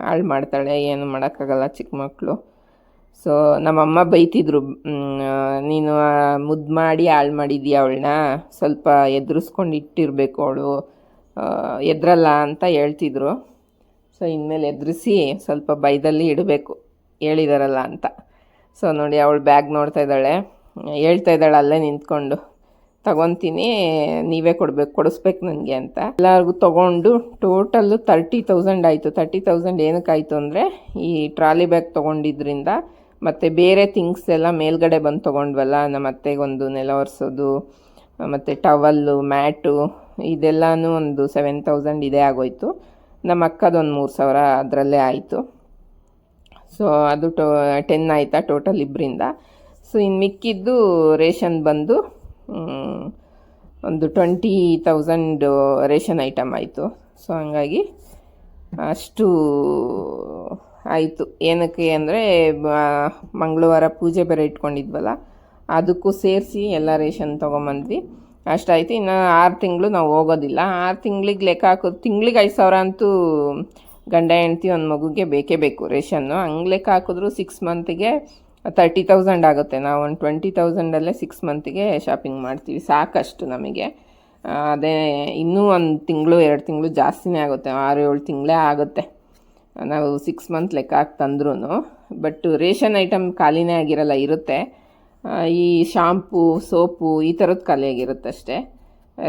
ಹಾಳು ಮಾಡ್ತಾಳೆ, ಏನು ಮಾಡೋಕ್ಕಾಗಲ್ಲ ಚಿಕ್ಕ ಮಕ್ಕಳು ಸೊ ನಮ್ಮಮ್ಮ ಬೈತಿದ್ರು ನೀನು ಮುದ್ದು ಮಾಡಿ ಹಾಳು ಮಾಡಿದ್ದೀಯ ಅವಳನ್ನ? ಸ್ವಲ್ಪ ಎದುರಿಸ್ಕೊಂಡು ಇಟ್ಟಿರಬೇಕು ಅವಳು. ಎದ್ರಲ್ಲ ಅಂತ ಹೇಳ್ತಿದ್ರು. ಸೊ ಇನ್ಮೇಲೆ ಎದುರಿಸಿ ಸ್ವಲ್ಪ ಬೈದಲ್ಲಿ ಇಡಬೇಕು. ಹೇಳಿದಾರಲ್ಲ ಅಂತ. ಸೊ ನೋಡಿ, ಅವಳು ಬ್ಯಾಗ್ ನೋಡ್ತಾ ಇದ್ದಾಳೆ. ಹೇಳ್ತಾ ಇದ್ದಾಳೆ, ಅಲ್ಲೇ ನಿಂತ್ಕೊಂಡು. ತಗೊತೀನಿ, ನೀವೇ ಕೊಡ್ಬೇಕು, ಕೊಡಿಸ್ಬೇಕು ನನಗೆ ಅಂತ. ಎಲ್ಲರಿಗೂ ತೊಗೊಂಡು ಟೋಟಲ್ಲು ತರ್ಟಿ ತೌಸಂಡ್ ಆಯಿತು. ತರ್ಟಿ ತೌಸಂಡ್ ಏನಕ್ಕಾಯಿತು ಅಂದರೆ, ಈ ಟ್ರಾಲಿ ಬ್ಯಾಗ್ ತೊಗೊಂಡಿದ್ರಿಂದ, ಮತ್ತು ಬೇರೆ ಥಿಂಗ್ಸ್ ಎಲ್ಲ ಮೇಲ್ಗಡೆ ಬಂದು ತೊಗೊಂಡ್ವಲ್ಲ, ನಮ್ಮ ಅತ್ತೆಗೊಂದು ನೆಲ ಒರೆಸೋದು, ಮತ್ತು ಟವಲ್ಲು ಮ್ಯಾಟು ಇದೆಲ್ಲನೂ ಒಂದು ಸೆವೆನ್ ತೌಸಂಡ್ ಇದೇ ಆಗೋಯ್ತು. ನಮ್ಮ ಅಕ್ಕದೊಂದು ಮೂರು ಸಾವಿರ ಅದರಲ್ಲೇ ಆಯಿತು. ಸೊ ಅದು ಟೋ ಟೆನ್ ಆಯಿತಾ ಟೋಟಲ್ ಇಬ್ಬರಿಂದ ಸೊ ಇನ್ನು ಮಿಕ್ಕಿದ್ದು ರೇಷನ್ ಬಂದು ಒಂದು ಟ್ವೆಂಟಿ ತೌಸಂಡ್ ರೇಷನ್ ಐಟಮ್ ಆಯಿತು. ಸೊ ಹಂಗಾಗಿ ಅಷ್ಟು ಆಯಿತು. ಏನಕ್ಕೆ ಅಂದರೆ ಮಂಗಳವಾರ ಪೂಜೆ ಬೇರೆ ಇಟ್ಕೊಂಡಿದ್ವಲ್ಲ, ಅದಕ್ಕೂ ಸೇರಿಸಿ ಎಲ್ಲ ರೇಷನ್ ತೊಗೊಂಬಂದ್ವಿ. ಅಷ್ಟಾಯ್ತು ಇನ್ನು ಆರು ತಿಂಗಳು ನಾವು ಹೋಗೋದಿಲ್ಲ. ಆರು ತಿಂಗಳಿಗೆ ಲೆಕ್ಕ ಹಾಕೋದು ತಿಂಗಳಿಗೆ ಐದು ಸಾವಿರ ಅಂತೂ ಗಂಡ ಹೆಂಡ್ತಿ ಒಂದು ಮಗುಗೆ ಬೇಕೇ ಬೇಕು ರೇಷನ್ನು. ಹಂಗೆ ಲೆಕ್ಕ ಹಾಕಿದ್ರು ಸಿಕ್ಸ್ ಮಂತಿಗೆ ತರ್ಟಿ ತೌಸಂಡ್ ಆಗುತ್ತೆ. ನಾವು ಒಂದು ಟ್ವೆಂಟಿ ತೌಸಂಡಲ್ಲೇ ಸಿಕ್ಸ್ ಮಂತಿಗೆ ಶಾಪಿಂಗ್ ಮಾಡ್ತೀವಿ. ಸಾಕಷ್ಟು ನಮಗೆ. ಅದೇ ಇನ್ನೂ ಒಂದು ತಿಂಗಳು, ಎರಡು ತಿಂಗಳು ಜಾಸ್ತಿನೇ ಆಗುತ್ತೆ. ಆರು, ಏಳು ತಿಂಗಳೇ ಆಗುತ್ತೆ. ನಾವು ಸಿಕ್ಸ್ ಮಂತ್ ಲೆಕ್ಕ ಹಾಕಿ ತಂದ್ರೂ ಬಟ್ ರೇಷನ್ ಐಟಮ್ ಖಾಲಿನೇ ಆಗಿರಲ್ಲ, ಇರುತ್ತೆ. ಈ ಶಾಂಪು ಸೋಪು ಈ ಥರದ್ದು ಖಾಲಿಯಾಗಿರುತ್ತೆ ಅಷ್ಟೇ.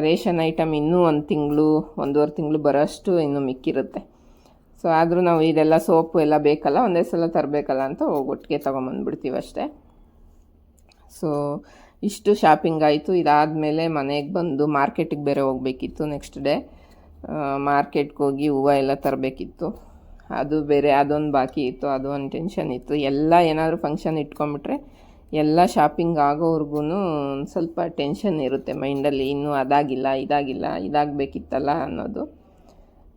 ರೇಷನ್ ಐಟಮ್ ಇನ್ನೂ ಒಂದು ತಿಂಗಳು, ಒಂದೂವರೆ ತಿಂಗಳು ಬರೋಷ್ಟು ಇನ್ನೂ ಮಿಕ್ಕಿರುತ್ತೆ. ಸೊ ಆದರೂ ನಾವು ಇದೆಲ್ಲ ಸೋಪು ಎಲ್ಲ ಬೇಕಲ್ಲ, ಒಂದೇ ಸಲ ತರಬೇಕಲ್ಲ ಅಂತ ಒಟ್ಟಿಗೆ ತೊಗೊಂಬಂದ್ಬಿಡ್ತೀವಿ ಅಷ್ಟೇ. ಸೊ ಇಷ್ಟು ಶಾಪಿಂಗ್ ಆಯಿತು. ಇದಾದಮೇಲೆ ಮನೆಗೆ ಬಂದು ಮಾರ್ಕೆಟಿಗೆ ಬೇರೆ ಹೋಗಬೇಕಿತ್ತು ನೆಕ್ಸ್ಟ್ ಡೇ ಮಾರ್ಕೆಟ್ಗೆ ಹೋಗಿ ಹೂವು ಎಲ್ಲ ತರಬೇಕಿತ್ತು. ಅದು ಬೇರೆ, ಅದೊಂದು ಬಾಕಿ ಇತ್ತು, ಅದು ಒಂದು ಟೆನ್ಷನ್ ಇತ್ತು. ಎಲ್ಲ ಏನಾದರೂ ಫಂಕ್ಷನ್ ಇಟ್ಕೊಂಬಿಟ್ರೆ ಎಲ್ಲ ಶಾಪಿಂಗ್ ಆಗೋವರೆಗೂ ಸ್ವಲ್ಪ ಟೆನ್ಷನ್ ಇರುತ್ತೆ ಮೈಂಡಲ್ಲಿ ಇನ್ನೂ ಅದಾಗಿಲ್ಲ, ಇದಾಗಿಲ್ಲ, ಇದಾಗಬೇಕಿತ್ತಲ್ಲ ಅನ್ನೋದು.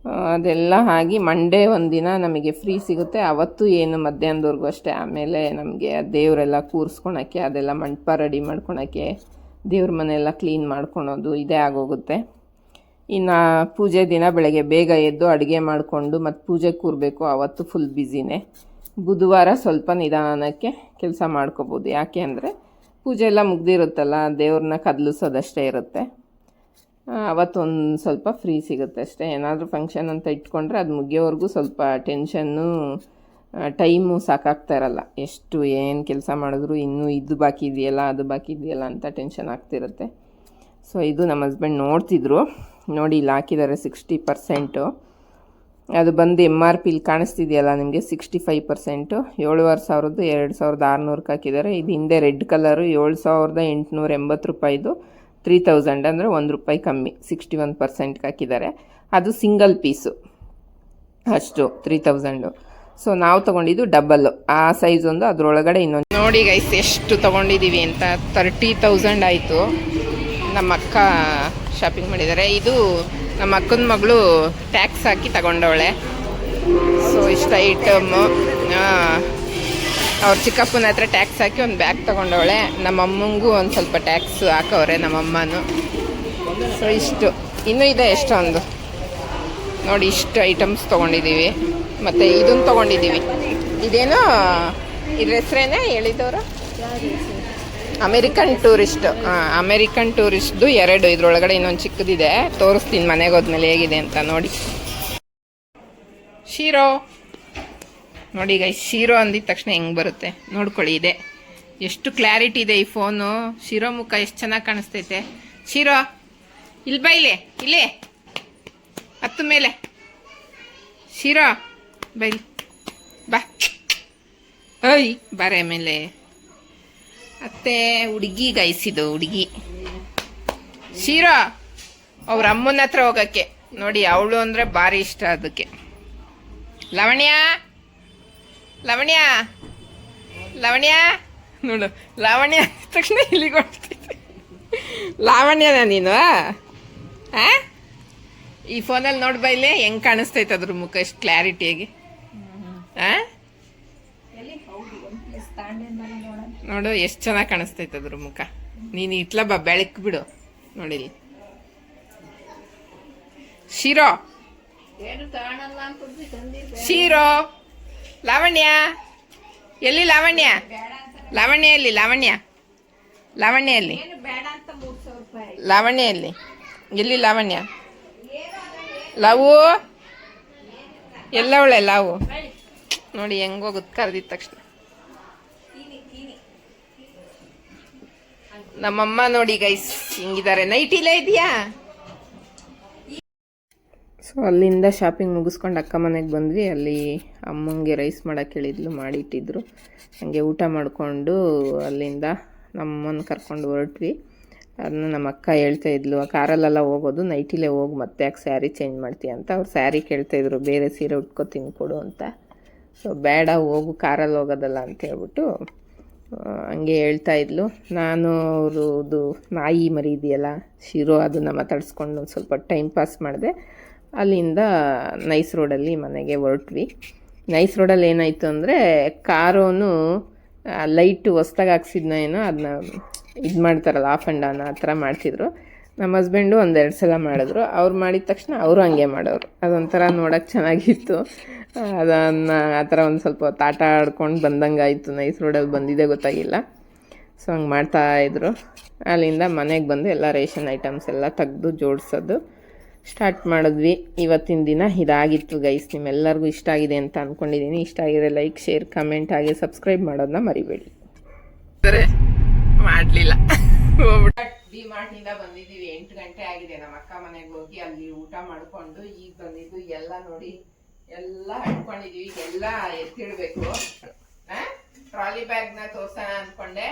ಅದೆಲ್ಲ ಆಗಿ ಮಂಡೇ ಒಂದಿನ ನಮಗೆ ಫ್ರೀ ಸಿಗುತ್ತೆ. ಅವತ್ತು ಏನು ಮಧ್ಯಾಹ್ನದವರೆಗೂ ಅಷ್ಟೇ. ಆಮೇಲೆ ನಮಗೆ ದೇವರೆಲ್ಲ ಕೂರಿಸ್ಕೊಳಕ್ಕೆ, ಅದೆಲ್ಲ ಮಂಟಪ ರೆಡಿ ಮಾಡ್ಕೊಳಕ್ಕೆ ದೇವ್ರ ಮನೆಯೆಲ್ಲ ಕ್ಲೀನ್ ಮಾಡ್ಕೊಳೋದು ಇದೇ ಆಗೋಗುತ್ತೆ. ಇನ್ನು ಪೂಜೆ ದಿನ ಬೆಳಗ್ಗೆ ಬೇಗ ಎದ್ದು ಅಡುಗೆ ಮಾಡಿಕೊಂಡು ಮತ್ತು ಪೂಜೆ ಕೂರಬೇಕು. ಅವತ್ತು ಫುಲ್ ಬ್ಯುಸಿನೇ ಬುಧವಾರ ಸ್ವಲ್ಪ ನಿಧಾನಕ್ಕೆ ಕೆಲಸ ಮಾಡ್ಕೋಬೋದು. ಯಾಕೆ ಅಂದರೆ ಪೂಜೆ ಎಲ್ಲ ಮುಗ್ದಿರುತ್ತಲ್ಲ, ದೇವ್ರನ್ನ ಕದಲಿಸೋದಷ್ಟೇ ಇರುತ್ತೆ. ಅವತ್ತೊಂದು ಸ್ವಲ್ಪ ಫ್ರೀ ಸಿಗುತ್ತೆ ಅಷ್ಟೇ. ಏನಾದರೂ ಫಂಕ್ಷನ್ ಅಂತ ಇಟ್ಕೊಂಡ್ರೆ ಅದು ಮುಗಿಯೋವರೆಗೂ ಸ್ವಲ್ಪ ಟೆನ್ಷನ್ನು ಟೈಮು ಸಾಕಾಗ್ತಾ ಇರಲ್ಲ. ಎಷ್ಟು ಏನು ಕೆಲಸ ಮಾಡಿದ್ರು ಇನ್ನೂ ಇದು ಬಾಕಿ ಇದೆಯಲ್ಲ, ಅದು ಬಾಕಿ ಇದೆಯಲ್ಲ ಅಂತ ಟೆನ್ಷನ್ ಆಗ್ತಿರುತ್ತೆ. ಸೊ ಇದು ನಮ್ಮ ಹಸ್ಬೆಂಡ್ ನೋಡ್ತಿದ್ರು. ನೋಡಿ, ಇಲ್ಲಿ ಹಾಕಿದ್ದಾರೆ ಸಿಕ್ಸ್ಟಿ ಪರ್ಸೆಂಟು ಅದು ಬಂದು ಎಂ ಆರ್ ಪಿಲಿ ಕಾಣಿಸ್ತಿದೆಯಲ್ಲ, ನಿಮಗೆ ಸಿಕ್ಸ್ಟಿ ಫೈವ್ ಪರ್ಸೆಂಟು ಏಳುವರೆ ಸಾವಿರದ್ದು ಎರಡು ಸಾವಿರದ ಆರುನೂರಕ್ಕೆ ಹಾಕಿದ್ದಾರೆ. ಇದು ಹಿಂದೆ ರೆಡ್ ಕಲರು ಏಳು ಸಾವಿರದ ಎಂಟುನೂರ ಎಂಬತ್ತು ರೂಪಾಯಿದು. ತ್ರೀ ತೌಸಂಡ್ ಅಂದರೆ ಒಂದು ರೂಪಾಯಿ ಕಮ್ಮಿ ಸಿಕ್ಸ್ಟಿ ಒನ್ ಪರ್ಸೆಂಟ್ಗೆ ಹಾಕಿದ್ದಾರೆ. ಅದು ಸಿಂಗಲ್ ಪೀಸು ಅಷ್ಟು ತ್ರೀ ತೌಸಂಡು ಸೊ ನಾವು ತೊಗೊಂಡಿದ್ದು ಡಬಲ್ಲು ಆ ಸೈಜ್ ಒಂದು, ಅದರೊಳಗಡೆ ಇನ್ನೊಂದು ನೋಡಿ ಗೈಸ್ ಎಷ್ಟು ತೊಗೊಂಡಿದ್ದೀವಿ ಅಂತ ತರ್ಟಿ ತೌಸಂಡ್ ಆಯಿತು. ನಮ್ಮ ಅಕ್ಕ ಶಾಪಿಂಗ್ ಮಾಡಿದ್ದಾರೆ. ಇದು ನಮ್ಮ ಅಕ್ಕನ ಮಗಳು ಟ್ಯಾಕ್ಸ್ ಹಾಕಿ ತಗೊಂಡವಳೆ. ಸೊ ಇಷ್ಟ ಐಟಮ್ಮು ಅವ್ರ ಚಿಕ್ಕಪ್ಪನ ಹತ್ರ ಟ್ಯಾಕ್ಸ್ ಹಾಕಿ ಒಂದು ಬ್ಯಾಗ್ ತಗೊಂಡವಳೆ. ನಮ್ಮ ಅಮ್ಮಂಗೂ ಒಂದು ಸ್ವಲ್ಪ ಟ್ಯಾಕ್ಸ್ ಹಾಕವ್ರೆ ನಮ್ಮ ಅಮ್ಮನೂ. ಸೊ ಇಷ್ಟು. ಇನ್ನೂ ಇದೆ ಎಷ್ಟೊಂದು. ನೋಡಿ, ಇಷ್ಟು ಐಟಮ್ಸ್ ತೊಗೊಂಡಿದ್ದೀವಿ ಮತ್ತು ಇದನ್ನು ತೊಗೊಂಡಿದ್ದೀವಿ ಇದೇನು, ಇದ್ರ ಹೆಸ್ರೇನೆ ಹೇಳಿದವರು ಅಮೇರಿಕನ್ ಟೂರಿಸ್ಟ್ ಅಮೇರಿಕನ್ ಟೂರಿಸ್ಟ್ದು ಎರಡು. ಇದ್ರೊಳಗಡೆ ಇನ್ನೊಂದು ಚಿಕ್ಕದಿದೆ. ತೋರಿಸ್ತೀನಿ ಮನೆಗೆ ಹೋದ್ಮೇಲೆ ಹೇಗಿದೆ ಅಂತ ನೋಡಿ. ಶೀರೋ. ನೋಡಿ ಈಗ ಶೀರೋ ಅಂದಿದ ತಕ್ಷಣ ಹೆಂಗೆ ಬರುತ್ತೆ? ನೋಡ್ಕೊಳ್ಳಿ ಇದೆ. ಎಷ್ಟು ಕ್ಲಾರಿಟಿ ಇದೆ ಈ ಫೋನು ಶಿರೋ ಮುಖ ಎಷ್ಟು ಚೆನ್ನಾಗಿ ಕಾಣಿಸ್ತೈತೆ. ಶಿರೋ ಇಲ್ಲಿ ಬಾ ಇಲ್ಲೇ ಇಲ್ಲೇ. ಹತ್ತು ಮೇಲೆ. ಶಿರೋ ಬೈಲಿ ಬಾ. ಐ ಬಾರೆ ಮೇಲೆ. ಅತ್ತೆ, ಹುಡುಗಿ ಗೈಸಿದು ಹುಡುಗಿ. ಶಿರೋ, ಅವ್ರ ಅಮ್ಮನ ಹತ್ರ ಹೋಗಕ್ಕೆ. ನೋಡಿ, ಅವಳು ಅಂದರೆ ಭಾರಿ ಇಷ್ಟ ಅದಕ್ಕೆ. ಲವಣ್ಯ? ಲವಣ್ಯ. ಲವಣ್ಯ. ನೋಡು ಲಾವಣ್ಯ ತಕ್ಷಣ ಇಲ್ಲಿಗೆ ಹೊಡ್ತೈತೆ ಲಾವಣ್ಯನ ನೀನು? ಆ? ಈ ಫೋನಲ್ಲಿ ನೋಡ್ಬಾ ಇಲ್ಲಿ ಹೆಂಗ್ ಕಾಣಿಸ್ತೈತೆ ಅದ್ರ ಮುಖ ಎಷ್ಟು ಕ್ಲಾರಿಟಿಯಾಗಿ ಆ? ನೋಡು ಎಷ್ಟು ಚೆನ್ನಾಗಿ ಕಾಣಿಸ್ತೈತೆ ಅದ್ರ ಮುಖ. ನೀನು ಇಟ್ಲ ಬಾ ಬೆಳಕ್ ಬಿಡು. ನೋಡಿಲಿ ಶಿರೋ. ಶಿರೋ. ಲಾವಣ್ಯ. ಎಲ್ಲಿ ಲಾವಣ್ಯ? ಲಾವಣ್ಯ ಎಲ್ಲಿ? ಲಾವಣ್ಯ. ಲಾವಣ್ಯ ಎಲ್ಲಿ? ಲಾವಣ್ಯ ಎಲ್ಲಿ? ಎಲ್ಲಿ ಲಾವಣ್ಯ? ಲಾವು? ಎಲ್ಲವಳೆ ಲಾವು? ನೋಡಿ, ಹೆಂಗ್ ಹೋಗುತ್ತೆ ಕರೆದಿದ ತಕ್ಷಣ. ನಮ್ಮಮ್ಮ ನೋಡಿ ಗೈಸ್ ಹಿಂಗಿದ್ದಾರೆ ನೈಟಿಲೇ ಇದೆಯಾ? ಸೊ ಅಲ್ಲಿಂದ ಶಾಪಿಂಗ್ ಮುಗಿಸ್ಕೊಂಡು ಅಕ್ಕ ಮನೆಗೆ ಬಂದ್ವಿ. ಅಲ್ಲಿ ಅಮ್ಮಂಗೆ ರೈಸ್ ಮಾಡೋಕ್ಕೆ ಹೇಳಿದ್ಲು, ಮಾಡಿಟ್ಟಿದ್ರು. ಹಂಗೆ ಊಟ ಮಾಡಿಕೊಂಡು ಅಲ್ಲಿಂದ ನಮ್ಮನ್ನ ಕರ್ಕೊಂಡು ಹೊರಟ್ವಿ. ಅದನ್ನ ನಮ್ಮ ಅಕ್ಕ ಹೇಳ್ತಾ ಇದ್ಲು, ಆ ಕಾರಲ್ಲೆಲ್ಲ ಹೋಗೋದು ನೈಟಿಲೇ ಹೋಗಿ ಮತ್ತೆ ಯಾಕೆ ಸ್ಯಾರಿ ಚೇಂಜ್ ಮಾಡ್ತೀಯ ಅಂತ. ಅವ್ರು ಸ್ಯಾರಿ ಕೇಳ್ತಾಯಿದ್ರು ಬೇರೆ ಸೀರೆ ಉಟ್ಕೊ ಕೊಡು ಅಂತ. ಸೊ ಬೇಡ, ಹೋಗು, ಕಾರಲ್ಲಿ ಹೋಗೋದಲ್ಲ ಅಂತ ಹೇಳ್ಬಿಟ್ಟು ಹಂಗೆ ಹೇಳ್ತಾ ಇದ್ಲು. ನಾನು ಅವ್ರದ್ದು ನಾಯಿ ಮರಿ ಇದೆಯಲ್ಲ, ಶಿರೋ, ಅದನ್ನು ಮಾತಾಡಿಸ್ಕೊಂಡು ಒಂದು ಸ್ವಲ್ಪ ಟೈಮ್ ಪಾಸ್ ಮಾಡಿದೆ. ಅಲ್ಲಿಂದ ನೈಸ್ ರೋಡಲ್ಲಿ ಮನೆಗೆ ಹೊರಟ್ವಿ. ನೈಸ್ ರೋಡಲ್ಲಿ ಏನಾಯಿತು ಅಂದರೆ ಕಾರೋನು ಲೈಟು ಹೊಸ್ದಾಗಿ ಹಾಕ್ಸಿದ್ನ ಏನೋ ಅದನ್ನ ಇದು ಮಾಡ್ತಾರಲ್ಲ ಆಫ್ ಆ್ಯಂಡ್ ಆನ್ ಆ ಥರ ಮಾಡ್ತಿದ್ರು. ನಮ್ಮ ಹಸ್ಬೆಂಡು ಒಂದೆರಡು ಸಲ ಮಾಡಿದ್ರು. ಅವ್ರು ಮಾಡಿದ ತಕ್ಷಣ ಅವರು ಹಂಗೆ ಮಾಡೋರು. ಅದೊಂಥರ ನೋಡೋಕ್ಕೆ ಚೆನ್ನಾಗಿತ್ತು. ಅದನ್ನು ಆ ಥರ ಒಂದು ಸ್ವಲ್ಪ ತಾಟ ಆಡ್ಕೊಂಡು ಬಂದಂಗೆ ಆಯಿತು ನೈಸ್ ರೋಡಲ್ಲಿ ಬಂದಿದೆ ಗೊತ್ತಾಗಿಲ್ಲ. ಸೊ, ಹಂಗೆ ಮಾಡ್ತಾಯಿದ್ರು ಅಲ್ಲಿಂದ ಮನೆಗೆ ಬಂದು ಎಲ್ಲ ರೇಷನ್ ಐಟಮ್ಸ್ ಎಲ್ಲ ತೆಗ್ದು ಜೋಡಿಸೋದು. ಸ್ಟಾರ್ಟ್ ಮಾಡಿದ್ವಿ. ಇವತ್ತಿನ ದಿನ ಇದಾಗಿತ್ತು ಗೈಸ್ ನಿಮ್ಮೆಲ್ಲರಿಗೂ ಇಷ್ಟ ಆಗಿದೆ ಅಂತ ಅಂದ್ಕೊಂಡಿದ್ದೀನಿ ಇಷ್ಟ ಆಗಿದ್ರೆ ಲೈಕ್ ಶೇರ್ ಕಮೆಂಟ್ ಹಾಗೆ ಸಬ್ಸ್ಕ್ರೈಬ್ ಮಾಡೋದನ್ನ ಮರಿಬೇಡಿ. ಮಾಡಲಿಲ್ಲ. ಡಿ ಮಾರ್ಟ್ನಿಂದ ಬಂದಿದ್ದೀವಿ. ಎಂಟು ಗಂಟೆ ಆಗಿದೆ. ನಮ್ಮ ಅಕ್ಕ ಮನೆಗೆ ಹೋಗಿ ಅಲ್ಲಿ ಊಟ ಮಾಡಿಕೊಂಡು ಈಗ ಬಂದಿದ್ದು ಎಲ್ಲ ನೋಡಿ ಎಲ್ಲ ಹಟ್ಕೊಂಡಿದೀವಿ ಎಲ್ಲ ಎತ್ತಿಡಬೇಕು. ಟ್ರಾಲಿ ಬ್ಯಾಗ್ನ ನ ತೋರ್ಸೋಣ ಅನ್ಕೊಂಡೆ.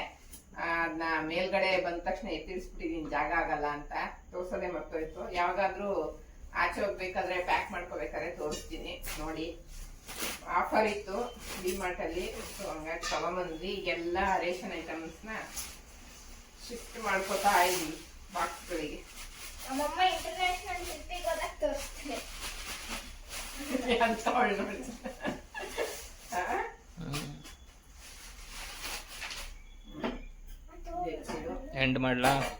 ಅದನ್ನ ಮೇಲ್ಗಡೆ ಬಂದ ತಕ್ಷಣ ಎತ್ತಿಡಿಸ್ಬಿಟ್ಟಿದೀನಿ ಜಾಗ ಆಗಲ್ಲ ಅಂತ. ತೋರ್ಸೋದೇ ಮರ್ತೋಯ್ತು. ಯಾವಾಗಾದ್ರೂ ಆಚೆ ಹೋಗ್ಬೇಕಾದ್ರೆ ಪ್ಯಾಕ್ ಮಾಡ್ಕೋಬೇಕಾದ್ರೆ ತೋರಿಸ್ತೀನಿ. ನೋಡಿ. ಆಫರ್ ಇತ್ತು ಡಿ ಮಾರ್ಟ್ ಅಲ್ಲಿ. ಸೊ ಹಂಗಾಗಿ ತಗೊಂಬಂದ್ವಿ. ಎಲ್ಲ ರೇಷನ್ ಐಟಮ್ಸ್ನ ಶಿಫ್ಟ್ ಮಾಡ್ಕೋತಾ ಇದ್ವಿ ಬಾಕ್ಸ್ಗಳಿಗೆ ನಮ್ಮಮ್ಮ ಇಂಟರ್ನ್ಯಾಷನಲ್ ಟ್ರಿಪ್ಪಿಗೆ ಹೋದಾಗ ತೋರಿಸ್ತೀನಿ ಅಂತ ಅವಳು ನೋಡಿ ಆ? ಇದು. ಎಂಡ್ ಮಾಡ್ಲಾ?